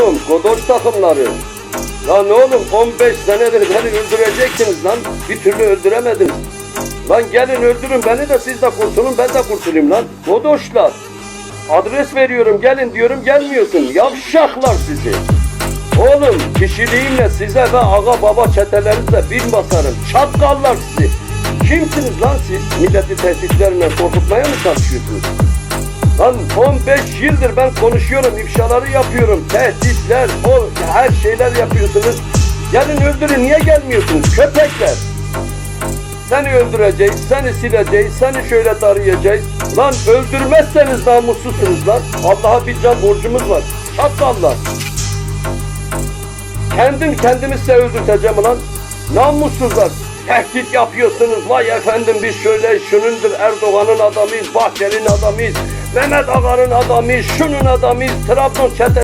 oğlum Godoş takımları. Lan oğlum 15 senedir beni öldürecektiniz lan. Bir türlü öldüremediniz. Lan gelin öldürün beni de siz de kurtulun ben de kurtulayım lan. Godoşlar. Adres veriyorum gelin diyorum gelmiyorsun. Yavşaklar sizi. Oğlum kişiliğimle size ve aga baba çetelerinizle bin basarım. Çatkallar sizi. Kimsiniz lan siz? Milleti tehditlerle korkutmaya mı çalışıyorsunuz? Lan 15 yıldır ben konuşuyorum, ifşaları yapıyorum. Tehditler, o her şeyler yapıyorsunuz. Gelin öldürün, niye gelmiyorsunuz? Köpekler. Seni öldüreceğiz, seni sileceğiz, seni şöyle tarayacağız. Lan öldürmezseniz namussuzsunuz lan. Allah'a bir can borcumuz var. Çakallar. Kendim kendimi size öldürteceğim lan. Namussuzlar. Tehdit yapıyorsunuz. Vay efendim biz şöyle şunundur Erdoğan'ın adamıyız, Bahçeli'nin adamıyız, Mehmet Ağa'nın adamıyız, şunun adamıyız, Trabzon çete